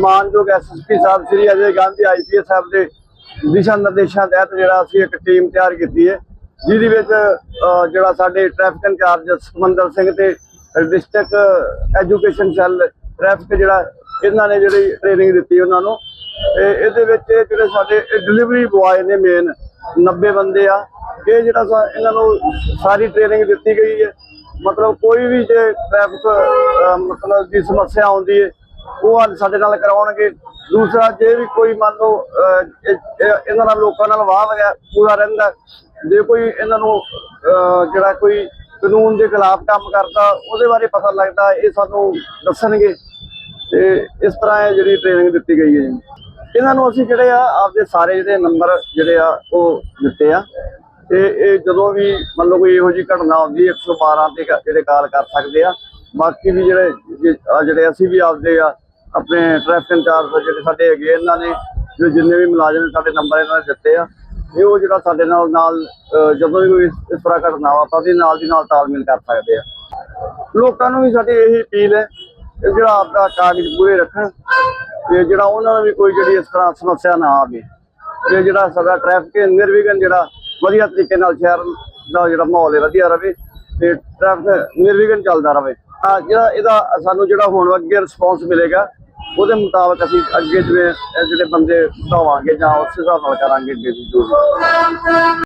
ਮਾਨਯੋਗ ਐਸਐਸਪੀ ਸਾਹਿਬ, ਸ੍ਰੀ ਅਜੇ ਗਾਂਧੀ ਆਈਪੀਐਸ ਸਾਹਿਬ ਦੇ ਦਿਸ਼ਾ ਨਿਰਦੇਸ਼ਾਂ ਤਹਿਤ ਜਿਹੜਾ ਅਸੀਂ ਇੱਕ ਟੀਮ ਤਿਆਰ ਕੀਤੀ ਹੈ, ਜਿਹਦੇ ਵਿੱਚ ਜਿਹੜਾ ਸਾਡੇ ਟ੍ਰੈਫਿਕ ਇੰਚਾਰਜ ਸਮੰਦਰ ਸਿੰਘ ਤੇ ਡਿਸਟ੍ਰਿਕਟ ਐਜੂਕੇਸ਼ਨ ਸੈੱਲ ਟ੍ਰੈਫਿਕ ਜਿਹੜਾ, ਇਹਨਾਂ ਨੇ ਜਿਹੜੀ ਟ੍ਰੇਨਿੰਗ ਦਿੱਤੀ ਉਹਨਾਂ ਨੂੰ। ਤੇ ਇਹਦੇ ਵਿੱਚ ਜਿਹੜੇ ਸਾਡੇ ਡਿਲੀਵਰੀ ਬੁਆਏ ਨੇ ਮੇਨ 90 ਬੰਦੇ ਆ। ਇਹ ਜਿਹੜਾ ਸਾ- ਇਹਨਾਂ ਨੂੰ ਸਾਰੀ ਟ੍ਰੇਨਿੰਗ ਦਿੱਤੀ ਗਈ ਹੈ। ਮਤਲਬ ਕੋਈ ਵੀ ਜੇ ਟ੍ਰੈਫਿਕ ਮਤਲਬ ਦੀ ਸਮੱਸਿਆ ਆਉਂਦੀ ਹੈ ਉਹ ਅੱਜ ਸਾਡੇ ਨਾਲ ਕਰਾਉਣਗੇ। ਦੂਸਰਾ, ਜੇ ਵੀ ਕੋਈ ਮੰਨ ਲਓ ਇਹਨਾਂ ਨਾਲ ਲੋਕਾਂ ਨਾਲ ਵਾਹ ਵਗੈਰਾ ਪੂਰਾ ਰਹਿੰਦਾ ਜੇ ਕੋਈ ਇਹਨਾਂ ਨੂੰ ਜਿਹੜਾ ਕੋਈ ਕਾਨੂੰਨ ਦੇ ਖਿਲਾਫ ਕੰਮ ਕਰਦਾ, ਉਹਦੇ ਬਾਰੇ ਪਤਾ ਲੱਗਦਾ, ਇਹ ਸਾਨੂੰ ਦੱਸਣਗੇ। ਤੇ ਇਸ ਤਰ੍ਹਾਂ ਇਹ ਜਿਹੜੀ ਟ੍ਰੇਨਿੰਗ ਦਿੱਤੀ ਗਈ ਹੈ ਜੀ। ਇਹਨਾਂ ਨੂੰ ਅਸੀਂ ਜਿਹੜੇ ਆ, ਆਪਦੇ ਸਾਰੇ ਜਿਹੜੇ ਨੰਬਰ ਜਿਹੜੇ ਆ, ਉਹ ਦਿੱਤੇ ਆ। ਤੇ ਇਹ ਜਦੋਂ ਵੀ ਮੰਨ ਲਓ ਕੋਈ ਇਹੋ ਜਿਹੀ ਘਟਨਾ ਆਉਂਦੀ ਹੈ 112 ਤੇ ਕ- ਜਿਹੜੇ ਕਾਲ ਕਰ ਸਕਦੇ ਆ। ਬਾਕੀ ਵੀ ਜਿਹੜੇ ਜਿਹੜੇ ਅਸੀਂ ਵੀ ਆਪਦੇ ਆ ਆਪਣੇ ਟ੍ਰੈਫਿਕ ਇੰਚਾਰਜ ਜਿਹੜੇ ਸਾਡੇ ਹੈਗੇ ਇਹਨਾਂ ਨੇ ਜੋ ਜਿੰਨੇ ਵੀ ਮੁਲਾਜ਼ਮ ਨੇ ਸਾਡੇ ਨੰਬਰ ਇਹਨਾਂ ਨੇ ਦਿੱਤੇ ਆ, ਇਹ ਉਹ ਜਿਹੜਾ ਸਾਡੇ ਨਾਲ ਨਾਲ ਜਦੋਂ ਵੀ ਕੋਈ ਇਸ ਤਰ੍ਹਾਂ ਘਟਨਾ ਵਾ ਆਪਾਂ ਉਹਦੇ ਨਾਲ ਦੀ ਨਾਲ ਤਾਲਮੇਲ ਕਰ ਸਕਦੇ ਆ। ਲੋਕਾਂ ਨੂੰ ਵੀ ਸਾਡੀ ਇਹੀ ਅਪੀਲ ਹੈ, ਕਿ ਜਿਹੜਾ ਆਪਦਾ ਕਾਗਜ਼ ਪੂਰੇ ਰੱਖਣ, ਤੇ ਜਿਹੜਾ ਉਹਨਾਂ ਨੂੰ ਵੀ ਕੋਈ ਜਿਹੜੀ ਇਸ ਤਰ੍ਹਾਂ ਸਮੱਸਿਆ ਨਾ ਆਵੇ, ਤੇ ਜਿਹੜਾ ਸਾਡਾ ਟ੍ਰੈਫਿਕ ਨਿਰਵਿਘਨ ਜਿਹੜਾ ਵਧੀਆ ਤਰੀਕੇ ਨਾਲ ਸ਼ਹਿਰ ਦਾ ਜਿਹੜਾ ਮਾਹੌਲ ਹੈ, ਵਧੀਆ ਰਹੇ ਤੇ ਟ੍ਰੈਫਿਕ ਨਿਰਵਿਘਨ ਚੱਲਦਾ ਰਹੇ ਆ ਜਿਹੜਾ ਇਹਦਾ ਸਾਨੂੰ ਜਿਹੜਾ ਹੁਣ ਅੱਗੇ ਰਿਸਪੌਂਸ ਮਿਲੇਗਾ ਉਹਦੇ ਮੁਤਾਬਕ ਅਸੀਂ ਅੱਗੇ ਜਿਵੇਂ ਇਹ ਜਿਹੜੇ ਬੰਦੇ ਵਧਾਵਾਂਗੇ ਜਾਂ ਉਸ ਹਿਸਾਬ ਨਾਲ ਕਰਾਂਗੇ ਅੱਗੇ ਦੀ ਜੋ ਵੀ।